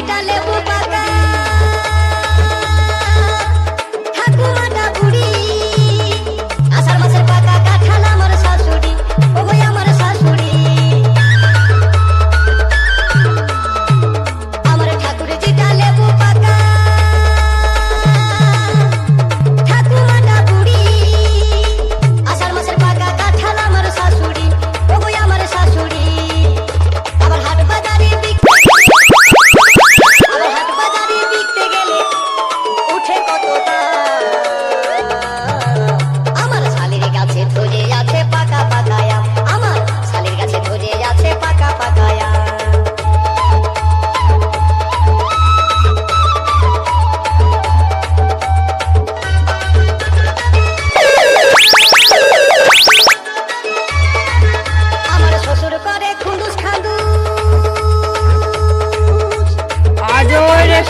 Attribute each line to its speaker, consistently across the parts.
Speaker 1: Hospital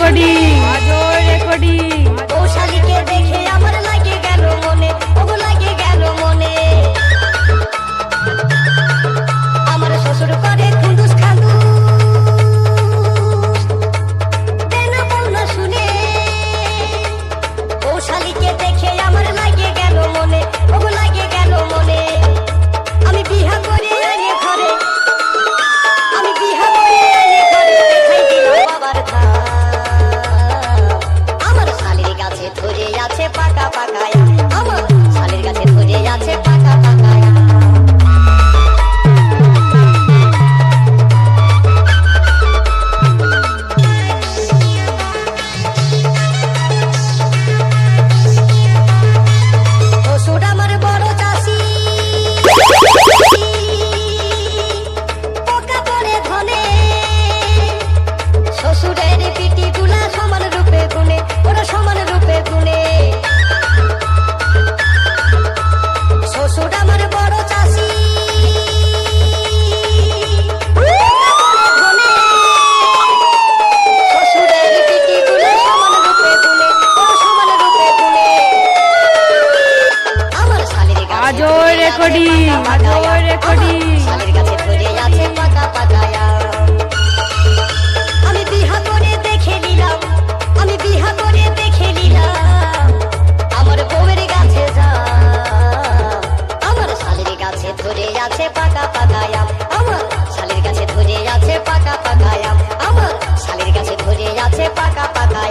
Speaker 2: கொடி
Speaker 1: আছে পাকা পাকা আম। আমার শালির গাছে ধরে আছে পাকা পাকা আম। আমার শালির গাছে ধরে আছে পাকা পাকা